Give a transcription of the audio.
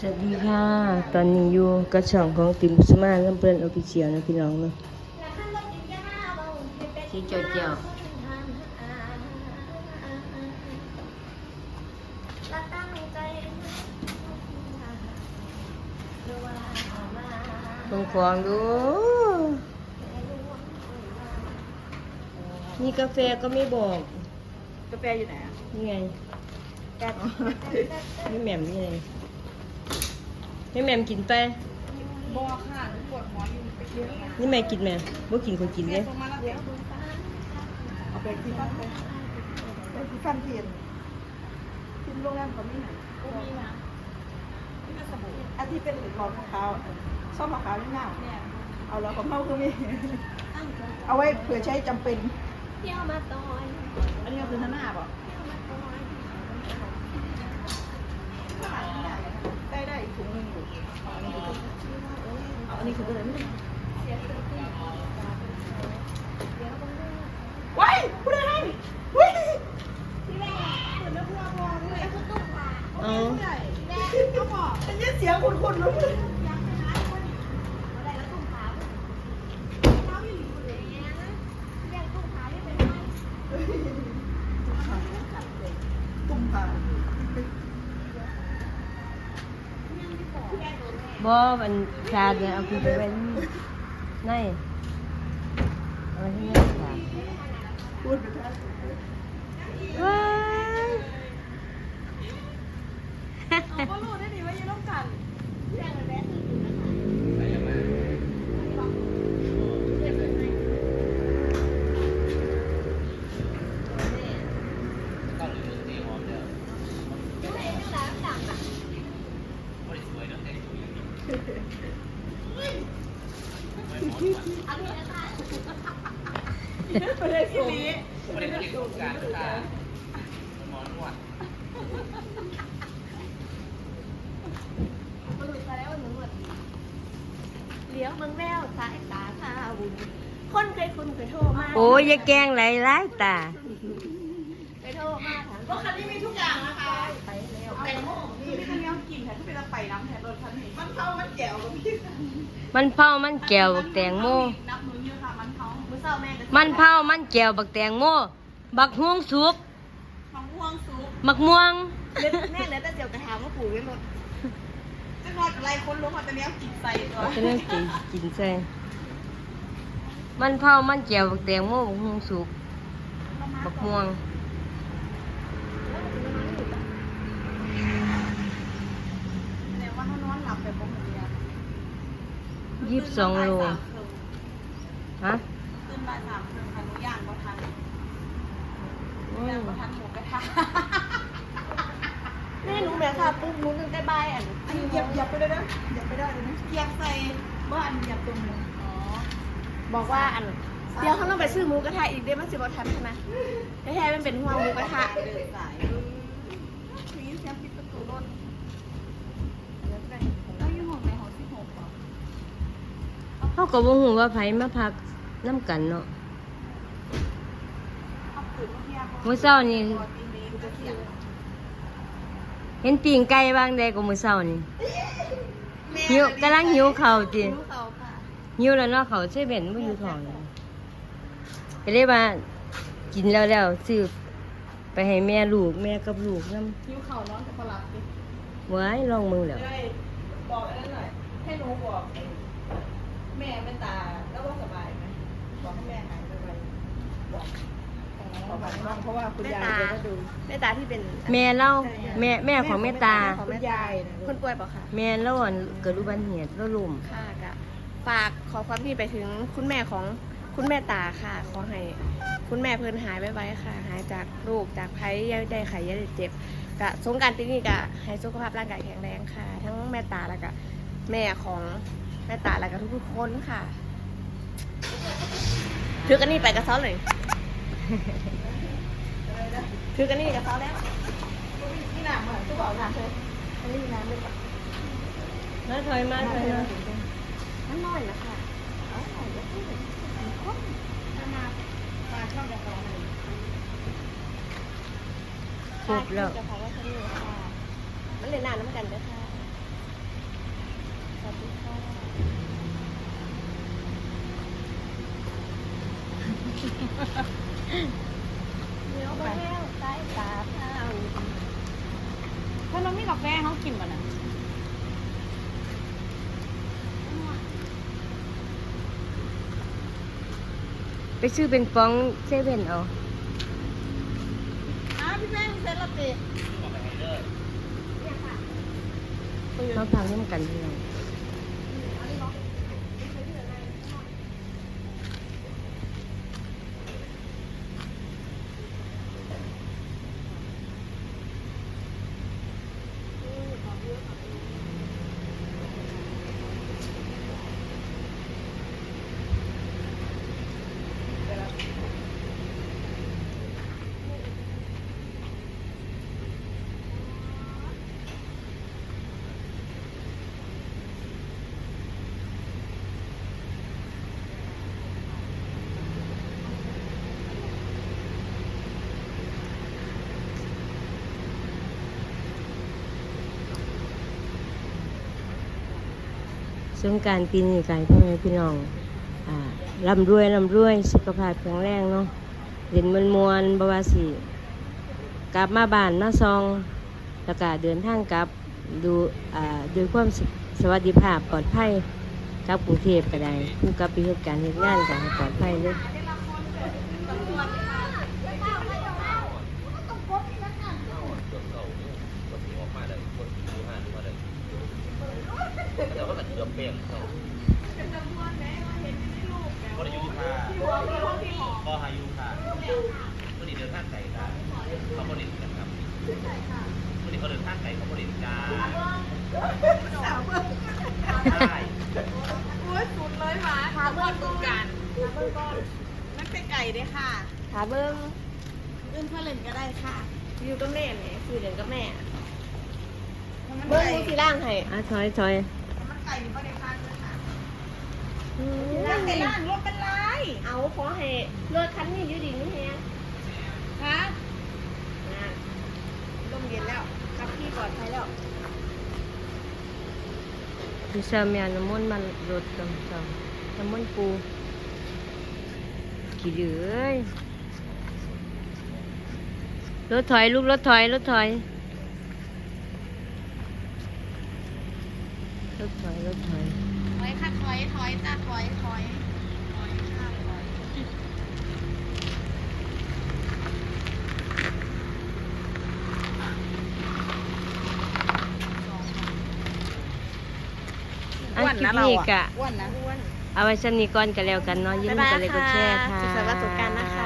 สวัสดีค่ะ ตอนนี้อยู่กระช่องของติมสมาลำเปิ้นออฟฟิเชียลนะพี่น้องเนาะที่เจียวเจียวลงฟองดู มีกาแฟก็ไม่บอก กาแฟอยู่ไหนอะนี่ไงไม่แหม่มนี่ไง ไม่แหม่มกินไปบอค่ะหนูปวดหัวอยู่ไปเยอะนะนี่แม่กินไหมบ่กินคนกินเด้ส่งมาแล้วเดี๋ยวเอาไปที่ฟันไปไปที่ฟันเทียนที่โรงแรมเขามีไหนก็มีนะนี่ก็สบู่อันที่เป็นหลอดขาวๆซ่อมขาวๆนี่เงาเอาแล้วของเขาคือมีเอาไว้เผื่อใช้จำเป็นเที่ยวมาตอยอันนี้ก็คือหน้าป่ะได้ได้ถุงนึงอยู่ เอาอันนี้คืออะไรไม่รู้ว้ายผู้ใดให้ว้ายเอาอันนี้เสียงคุณคุณรู้ไหมตุ้มผ่า บ่มันชาเนี่ยเอาคุณไปไว้นี่ในเอาไว้ที่นี่ค่ะพูดไปแล้วว้ายก็รู้ได้ดีว่ายังต้องกา รประเด็นที่นี้บริการของการค่ะหมอนวดเลี้ยวเมืองแววสายตาข้าบุญคนเคยคุณเคยโทรมาโอ้ยอย่าแกล้งไหลร้ายตาเคยโทรมาถามรถคันนี้มีทุกอย่างนะคะไปแล้วแตงโมนี่คันนี้เอา กินแทนที่เป็นไปน้ำแทนรถคันนี้มันเข้ามันแจ๋วกับพี่มันเผามันแก้วบักแตงโม นับมือเยอะค่ะมันเข้ามือเศร้าแม่ก็มันเผามันแก้วบักแตงโม บักฮวงสุกของห่วงซุปมักม่วง แม่เหลือแต่เจียวกระถางมาปลูกไว้หมดจะนอนอะไรคนรู้ว่าตอนนี้เอากินใส่ตัวจะเริ่มกินกินใส่มันเผามันแก้วบักแตงโมบักฮวงสุก บักม่วง แสดงว่าถ้านอนหลับไปปกติอะ ยี่สิบสองโลฮะตื่นบ่าสามครึ่งค่ะหนูย่างก็ทันอืย่างก็ทันหมูกระทะแม่หนูแม่ค่ะปุ๊บหนูนึงได้บายอันอันนี้เหยียบเหยียบไปเลยนะเหยียบไปได้เลยนะเหยียบใส่บ้านเหยียบตรงนึงอ๋อบอกว่าอันเดี๋ยวเขาต้องไปซื้อหมูกระทะอีกเดี๋ยวมันสิบอทันใช่ไหมไม่แท้มันเป็นห่วงหมูกระทะเดินสายนี่เสียงปิดประตูรถแล้วก็ได้แล้วอยู่ห้องไหนห้องที่หกเหรอ เขาก็บ่ฮู้ว่าไผมาพักน้ำกันเนาะเอาปืนมาเทียบมื้อเช้านี่ปกติมีกูจะเขียนเห็นปิ่งไก่บางใดก็มื้อเช้านี่หิวกำลังหิวข้าวติลูกเขาค่ะหิวแล้วเนาะเขาวเซเว่นบ่อยู่ท้องนี่ก็เลยว่ากินแล้วแล้วซื้อไปให้แม่ลูก แม่กับลูกนำคิ้วเข่านอนกับประหลัดดิไว้ลองมึงแล้วได้บอกอะไรหน่อยให้หนูบอก แม่ไม่ตาแล้วว่าสบายไหมบอกให้แม่หายไปบอกบอกบ้างเพราะว่าคุณแม่ยายตาจะดูแม่ตาที่เป็นแม่เล่าแม่แม่ของแม่ตาของแม่ตาคนป่วยเปล่าคะแม่เล่าอันเกิดอุบัติเหตุแล้วล้มค่ะกะฝากขอความดีไปถึงคุณแม่ของคุณแม่ตาค่ะ ขอให้คุณแม่เพิ่นหายไวๆค่ะ หายจากโรคจากภัยยาได้ไข้ยาได้เจ็บกะสงกรารปีนี้กะให้สุขภาพร่างกายแข็งแรงค่ะ ทั้งแม่ตาแล้วก็แม่ของ แม่ตาแล้วก็ทุกๆคนค่ะถือกันนี่ไปกับเซาเลยถือกันนี่กับเซาแล้วนี่หนักเหมือนจะบอกหนักเลยอันนี้มีน้ำด้วยปะมาถอยมาถอยมานั่นน้อยนะคะปลาช่องกระเพาะครบแล้วจะพาว่าฉันอยู่ค่ะมันเลยนานน้ำกันเด้อค่ะวัสดีค่ะ เดี๋ยวไปแล้วสายตาเท้าถ้าเราไม่กาแฟเขากินก่อนนะไปซื้อเป็นฟองเซเว่นเอาอ้าพี่แม่เซ็ตละตีบอกไปให้เลิกเขาทำร่วมกันพี่น้อง งการปีนี้กันพ่อแม่พี่น้องร่ำรวยร่ำรวยสุขภาพแข็งแรงเนาะเล่นมันมวนบาวาสิกลับมาบ้านมาซองแล้วก็เดินทางกลับดูด้วยความสวัสดิภาพปลอดภัยกลับกรุงเทพก็ได้ผู้กับไปเหตุการณ์เหตุงานกันปลอดภัยเลย ออกมาเลยคนดูห้าดูมาเลยแต่ว่ามัน เบเปรี้ยงเขาก็ได้ยูค่ะก็หายูค่ะวันนี้เดินทางไกลค่ะเขาบริษัทกันครับวันนี้เขาเดินทางไกลเขาบริษัทกันได้โอ้ยสุดเลยหมาขาเบิ้งกูกันขาเบิ้งก้อนมันเป็นไก่เด้ค่ะขาเบิ้งอื่นเพื่อเล่นก็ได้ค่ะ อยู่กับแม่แหม่คือเดินกับแม่เบิ้งไก่มือสีล่างให้อะถอยถอย ไก่อยู่ประเดี๋ยวข้างเลยค่ะอืมล่างไก่ล่างรถเป็นไรเอาขอให้รถคันนี้อยู่ดีนี่แฮงฮะนะลมเย็นแล้วขับขี่ปลอดภัยแล้วดูเซาเมียน้ำมันต์มันรถกันเซาน้ำมันต์ปูกี่เหลือยรถถอยลูกรถถอยรถถอยร ถอยถอยค่ะถอยถอยจ้าถอยถอยถอยค่ะถอยอันคลิปนี้กะอ้วนนะอ้วน เอาไว้ชั้นนี้ก่อนกันแล้วกันเนาะยิ้มอกันเลยก็แชร์ค่ะ สุขสันต์วันสงกรานต์นะคะ